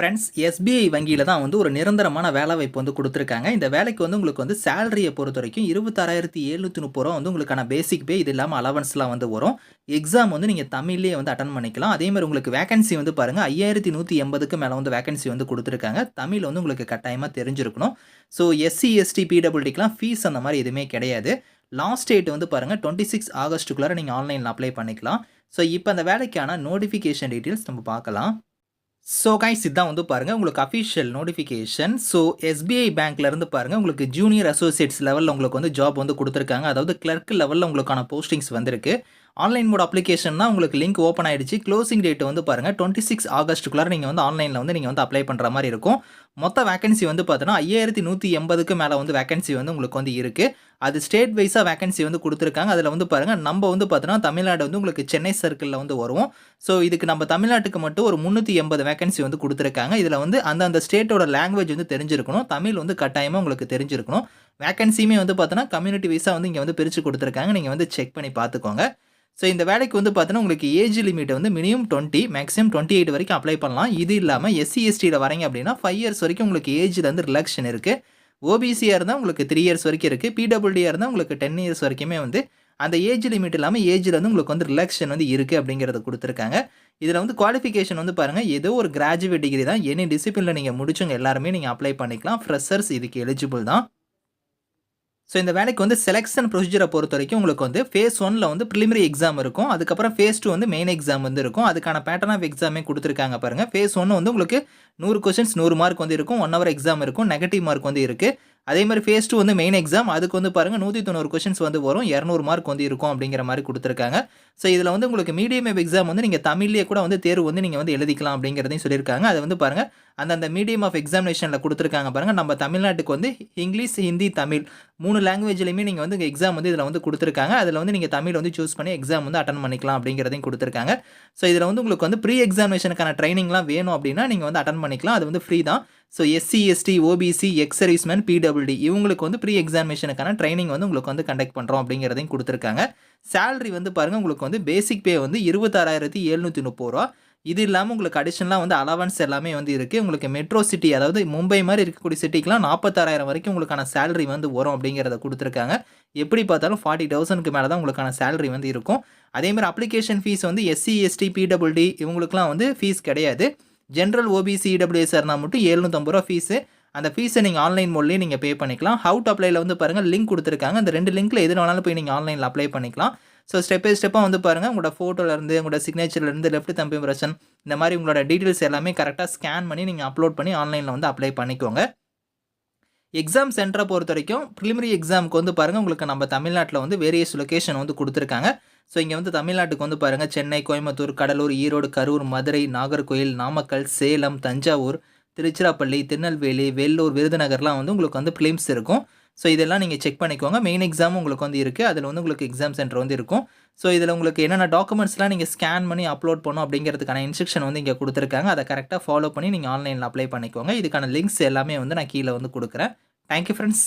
Friends SBI வங்கியில் தான் வந்து ஒரு நிரந்தரமான வேலை வாய்ப்பு வந்து கொடுத்துருக்காங்க. இந்த வேலைக்கு வந்து உங்களுக்கு வந்து சேலரியை பொறுத்த வரைக்கும் இருபத்தாறாயிரத்தி எழுநூற்றி முப்பது ரூபா வந்து உங்களுக்கான பேசிக் பே இது இல்லாமல் அலவன்ஸ்லாம் வந்து வரும். எக்ஸாம் வந்து நீங்கள் தமிழ்லேயே வந்து அட்டன் பண்ணிக்கலாம். அதே மாதிரி உங்களுக்கு வேகன்சி வந்து பாருங்கள் ஐயாயிரத்தி நூற்றி எண்பதுக்கு மேலே வந்து வேகன்சி வந்து கொடுத்துருக்காங்க. தமிழ் வந்து உங்களுக்கு கட்டாயமாக தெரிஞ்சிருக்கணும். ஸோ எஸ்சி எஸ்டி பிடபிள்டிக்கெலாம் ஃபீஸ் அந்த மாதிரி எதுவுமே கிடையாது. லாஸ்ட் டேட் வந்து பாருங்கள் டுவெண்ட்டி சிக்ஸ் ஆகஸ்ட்டுக்குள்ளார நீங்கள் ஆன்லைனில் அப்ளை பண்ணிக்கலாம். ஸோ இப்போ அந்த வேலைக்கான நோட்டிஃபிகேஷன் டீட்டெயில்ஸ் நம்ம பார்க்கலாம். ஸோ கைஸ் இதான் வந்து பாருங்கள் உங்களுக்கு அஃபிஷியல் நோட்டிஃபிகேஷன் ஸோ எஸ்பிஐ பேங்க்லேருந்து பாருங்கள் உங்களுக்கு ஜூனியர் அசோசியேட்ஸ் லெவலில் உங்களுக்கு வந்து ஜாப் வந்து கொடுத்துருக்காங்க. அதாவது கிளர்க் லெவலில் உங்களுக்கான போஸ்டிங்ஸ் வந்திருக்கு. ஆன்லைன் மோட் அப்ளிகேஷன் உங்களுக்கு லிங்க் ஓப்பன் ஆயிடுச்சு. க்ளோசிங் டேட் வந்து பாருங்கள் டுவெண்ட்டி சிக்ஸ் ஆகஸ்ட்டுக்குள்ளார நீங்கள் வந்து ஆன்லைனில் வந்து நீங்கள் வந்து அப்ளை பண்ணுற மாதிரி இருக்கும். மொத்த வேகன்சி வந்து பார்த்தீங்கன்னா ஐயாயிரத்தி நூற்றி எண்பதுக்கு மேலே வந்து வேகன்சி வந்து உங்களுக்கு வந்து இருக்குது அது ஸ்டேட் வைஸாக வேகன்சி வந்து கொடுத்துருக்காங்க. அதில் வந்து பாருங்கள் நம்ம வந்து பார்த்தோன்னா தமிழ்நாடு வந்து உங்களுக்கு சென்னை சர்க்கிளில் வந்து வருவோம். ஸோ இதுக்கு நம்ம தமிழ்நாட்டுக்கு மட்டும் ஒரு முந்நூற்றி எண்பது வேகன்சி வந்து கொடுத்துருக்காங்க. இதில் வந்து அந்தந்த ஸ்டேட்டோட லாங்குவேஜ் வந்து தெரிஞ்சிருக்கணும். தமிழ் வந்து கட்டாயமாக உங்களுக்கு தெரிஞ்சிருக்கணும். வேகன்சியுமே வந்து பார்த்தோன்னா கம்யூனிட்டி வைஸாக வந்து இங்கே வந்து பிரித்து கொடுத்துருக்காங்க. நீங்கள் வந்து செக் பண்ணி பார்த்துக்கோங்க ஸோ இந்த வேலைக்கு வந்து பார்த்தீங்கன்னா உங்களுக்கு ஏஜ் லிமிட் வந்து minimum twenty maximum twenty eight வரைக்கும் அப்ளை பண்ணலாம். இது இல்லாமல் எஸ்சி எஸ்டியில் வரீங்க அப்படின்னா ஃபைவ் இயர்ஸ் வரைக்கும் உங்களுக்கு ஏஜில் வந்து ரிலாக்ஷன் இருக்குது ஓபிசியாக இருந்தால் உங்களுக்கு த்ரீ இயர்ஸ் வரைக்கும் இருக்குது பிடபிள்யூடியாக இருந்தால் உங்களுக்கு டென் இயர்ஸ் வரைக்குமே வந்து அந்த ஏஜ் லிமிட் இல்லாமல் ஏஜில் வந்து உங்களுக்கு வந்து ரிலாக்ஷன் வந்து இருக்குது அப்படிங்கிறத கொடுத்துருக்காங்க. இதில் வந்து குவாலிஃபிகேஷன் வந்து பாருங்கள் ஏதோ ஒரு கிராஜுவேட் டிகிரி தான். எனி டிசிப்ளினில் நீங்கள் முடிச்சவங்க எல்லாருமே நீங்கள் அப்ளை பண்ணிக்கலாம். ஃப்ரெஷர்ஸ் இதுக்கு எலிஜிபிள் தான். ஸோ இந்த வேலைக்கு வந்து செலெக்ஷன் ப்ரொசீஜரை பொறுத்த வரைக்கும் உங்களுக்கு வந்து ஃபேஸ் ஒனில் வந்து ப்ரிலிமினரி எக்ஸாம் இருக்கும். அதுக்கப்புறம் ஃபேஸ் டூ வந்து மெயின் எக்ஸாம் வந்து இருக்கும். அதுக்கான பேட்டர்ன் ஆஃப் எக்ஸாமே கொடுத்துருக்காங்க பாருங்கள் ஃபேஸ் ஒன்று வந்து உங்களுக்கு நூறு கொஸ்டின்ஸ் நூறு மார்க் வந்து இருக்கும். ஒன் ஹவர் எக்ஸாம் இருக்கும். நெகட்டிவ் மார்க் வந்து இருக்குது அதே மாதிரி ஃபேஸ் டூ வந்து மெயின் எக்ஸாம் அதுக்கு வந்து பாருங்கள் நூற்றி தொண்ணூறு கொஷின்ஸ் வந்து வரும். இரநூறு மார்க் வந்து இருக்கும் அப்படிங்கிற மாதிரி கொடுத்துருக்காங்க. ஸோ இதில் வந்து உங்களுக்கு மீடியம் வெப் எக்ஸாம் வந்து நீங்கள் தமிழ்லேயே கூட வந்து தேர்வு வந்து நீங்கள் வந்து எழுதிக்கலாம் அப்படிங்கிறதையும் சொல்லியிருக்காங்க. அது வந்து பாருங்கள் அந்தந்த மீடியம் ஆஃப் எக்ஸாமினேஷனில் கொடுத்துருக்காங்க பாருங்கள் நம்ம தமிழ்நாட்டுக்கு வந்து இங்கிலீஷ் ஹிந்தி தமிழ் மூணு லாங்குவேஜ்லையுமே நீங்கள் வந்து எக்ஸாம் வந்து இதில் வந்து கொடுத்துருக்காங்க. அதில் வந்து நீங்கள் தமிழ் வந்து சூஸ் பண்ணி எக்ஸாம் வந்து அட்டன் பண்ணிக்கலாம் அப்படிங்கிறதையும் கொடுத்துருக்காங்க. ஸோ இதில் வந்து உங்களுக்கு வந்து ப்ரீ எக்ஸாமினேஷனுக்கான ட்ரைனிங்லாம் வேணும் அப்படின்னா நீங்கள் வந்து அட்டன் பண்ணிக்கலாம். அது வந்து ஃப்ரீ தான். So SC ST OBC ex serviceman PWD இவங்களுக்கு வந்து ப்ரீ எக்ஸாமினேஷனுக்கான ட்ரைனிங் வந்து உங்களுக்கு வந்து கண்டக்ட் பண்ணுறோம் அப்படிங்கிறதையும் கொடுத்துருக்காங்க. சேலரி வந்து பாருங்கள் உங்களுக்கு வந்து பேசிக் பே வந்து இருபத்தாறாயிரத்தி எழுநூற்றி முப்பது ரூபா. இது இல்லாமல் உங்களுக்கு அடிஷனலாக வந்து அலவன்ஸ் எல்லாமே வந்து இருக்குது உங்களுக்கு மெட்ரோ சிட்டி அதாவது மும்பை மாதிரி இருக்கக்கூடிய சிட்டிக்கெலாம் நாற்பத்தாறாயிரம் வரைக்கும் உங்களுக்கான சேலரி வந்து வரும் அப்படிங்கிறத கொடுத்துருக்காங்க. எப்படி பார்த்தாலும் ஃபார்ட்டி தௌசண்ட்க்கு மேலே தான் உங்களுக்கான சேலரி வந்து இருக்கும். அதேமாதிரி அப்ளிகேஷன் ஃபீஸ் வந்து எஸ்சி எஸ்டி பிடபிள்டி இவங்களுக்குலாம் வந்து ஃபீஸ் கிடையாது. ஜென்ரல் ஓபிசி இடபிள்யூஎஸ் மட்டும் எழுநூற்றம்பது ரூபா ஃபீஸு அந்த ஃபீஸை நீங்கள் ஆன்லைன் மோட்லேயே நீங்கள் பே பண்ணிக்கலாம். ஹவுட் அப்ளைல வந்து பாருங்கள் லிங்க் கொடுத்துருக்காங்க. அந்த ரெண்டு லிங்க்கில் எது வேணாலும் போய் நீங்கள் ஆன்லைனில் அப்ளை பண்ணிக்கலாம். ஸோ ஸ்டெப் பை ஸ்டெப்பாக வந்து பாருங்கள் உங்களோட ஃபோட்டோலேருந்து உங்களோட சிக்னேச்சர்லேருந்து லெஃப்ட் தம்பி இம்ப்ரெஷன் இந்த மாதிரி உங்களோட டீட்டெயில்ஸ் எல்லாமே கரெக்டாக ஸ்கேன் பண்ணி நீங்கள் அப்லோட் பண்ணி ஆன்லைனில் வந்து அப்ளை பண்ணிக்கோங்க. எக்ஸாம் சென்டரை பொறுத்த வரைக்கும் ப்ரிலிமினரி எக்ஸாமுக்கு வந்து பாருங்கள் உங்களுக்கு நம்ம தமிழ்நாட்டில் வந்து வேரியஸ் லொக்கேஷன் வந்து கொடுத்துருக்காங்க. ஸோ இங்கே வந்து தமிழ்நாட்டுக்கு வந்து பாருங்கள் சென்னை கோயம்புத்தூர் கடலூர் ஈரோடு கரூர் மதுரை நாகர்கோயில் நாமக்கல் சேலம் தஞ்சாவூர் திருச்சிராப்பள்ளி திருநெல்வேலி வேலூர் விருதுநகர்லாம் வந்து உங்களுக்கு வந்து ஃபிலிம்ஸ் இருக்கும். ஸோ இதெல்லாம் நீங்கள் செக் பண்ணிக்கோங்க. மெயின் எக்ஸாமும் உங்களுக்கு வந்து இருக்குது அதில் வந்து உங்களுக்கு எக்ஸாம் சென்டர் வந்து இருக்கும். ஸோ இதில் உங்களுக்கு என்னென்ன டாக்குமெண்ட்ஸ்லாம் நீங்கள் ஸ்கேன் பண்ணி அப்லோட் பண்ணும் அப்படிங்கிறதுக்கான இன்ஸ்ட்ரக்ஷன் வந்து இங்கே கொடுத்துருக்காங்க. அதை கரெக்டாக ஃபாலோ பண்ணி நீங்கள் ஆன்லைனில் அப்ளை பண்ணிக்கோங்க. இதுக்கான லிங்க்ஸ் எல்லாமே வந்து நான் கீழே வந்து கொடுக்குறேன். Thank you friends